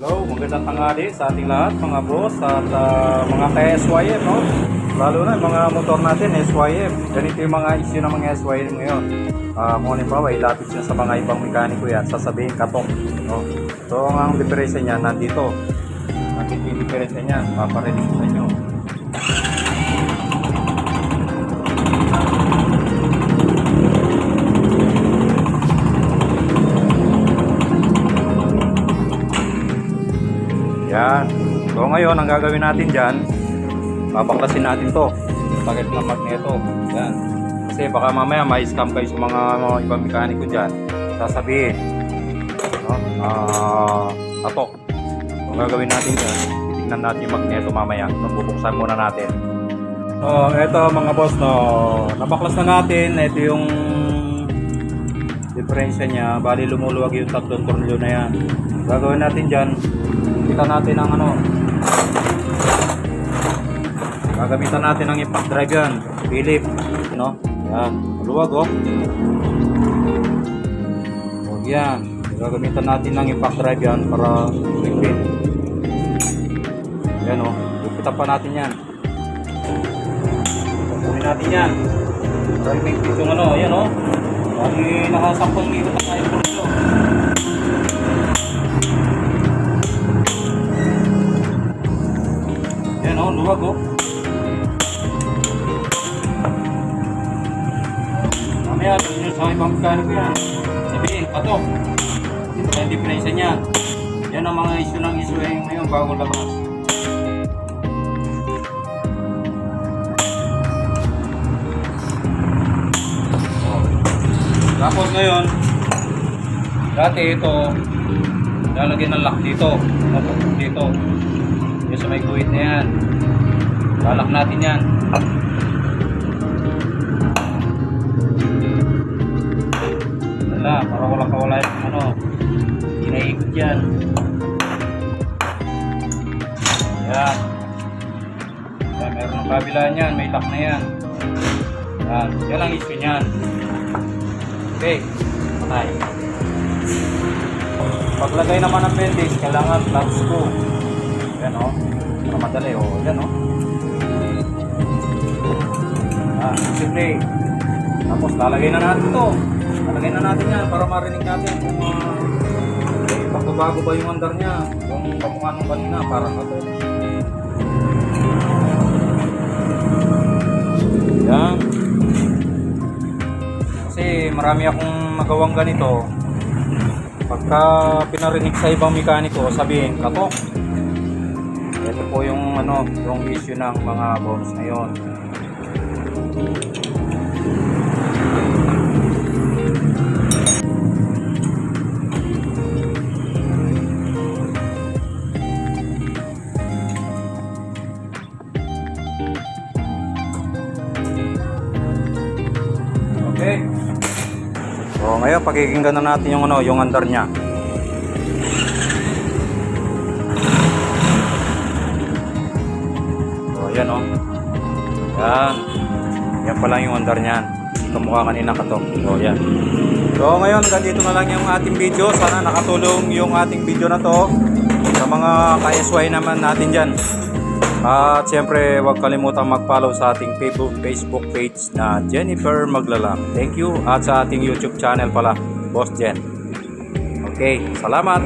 Hello, magandang tanghali sa ating lahat mga boss at ah, mga ka-SYM, no? Lalo na mga motor natin, SYM. Ganito yung mga issue ng mga SYM ngayon. Ah, kung halimbawa, ilapit siya sa mga ibang mekaniko yan, sasabihin katok. No? So, ang, ang niya, nandito. Nandito yung diferensya niya, paparinig sa inyo. Yan. So ngayon, ang gagawin natin dyan, babaklasin natin to. Takip ng magneto. Yan. Kasi baka mamaya may scam kayo sa mga, mga ibang mekaniko dyan. Sasabihin. No? Ah, atok. So ang gagawin natin dyan, titignan natin yung magneto mamaya. Nabubuksan muna natin. Oh, eto mga boss, no. Nabaklas na natin. Ito yung diferensya niya. Bali lumuluwag yung tatlong tornilyo na yan. Gagawin natin dyan, kita natin ang ano? Gagamitan natin ang impact drive yan. Philip no? Yan. Maluwag oh. Huwag yan. Gagamitan natin ng impact drive yan para quick yan oh. Lupitan pa natin yan. Kukunin natin yan. Para may yung ano yan oh. Bali, nakasampung libo na tayo. nito. Yan o, luwag o. Mamaya, doon nyo sa ibang mechanic ko yan. Sabihin, patok. Ito yung diferensya niya. Yan ang mga issue ng issue eh, ngayon bago labas. Oh. Tapos ngayon, dati ito, lalagyan ng lock dito. Tapos dito. Yung sa may guhit na yan. Lalak natin yan. Wala, para wala kawala yung ano. Inaikot yan. Yan. Yan, meron ng kabila niyan. May lock na yan. Yan. Yan ang issue niyan. Okay. Patay. Paglagay naman ng bendix, kailangan flat screw. Yan o. Para madali o. Yan o. Ah, simple. Tapos lalagay na natin to. Lalagay na natin yan para marinig natin kung uh, pagbabago ba yung andar niya. Yung kamukha nung kanina, parang ito. Yan. Kasi marami akong magawang ganito. Pagka pinarinig sa ibang mekaniko, sabihin, katok. Ito po yung ano, yung issue ng mga bonus ngayon. Okay. So ngayon pakikinggan na natin yung ano, yung andar niya. So ayan oh. Yan. Yan pa lang yung andar. Hindi kamukha kanina ka to. So yan. So ngayon ganito na lang yung ating video. Sana nakatulong yung ating video na to sa mga ka-SY naman natin dyan. At siyempre, huwag kalimutan mag-follow sa ating Facebook page na Jennifer Maglalang. Thank you. At sa ating YouTube channel pala, Boss Jen. Okay, salamat.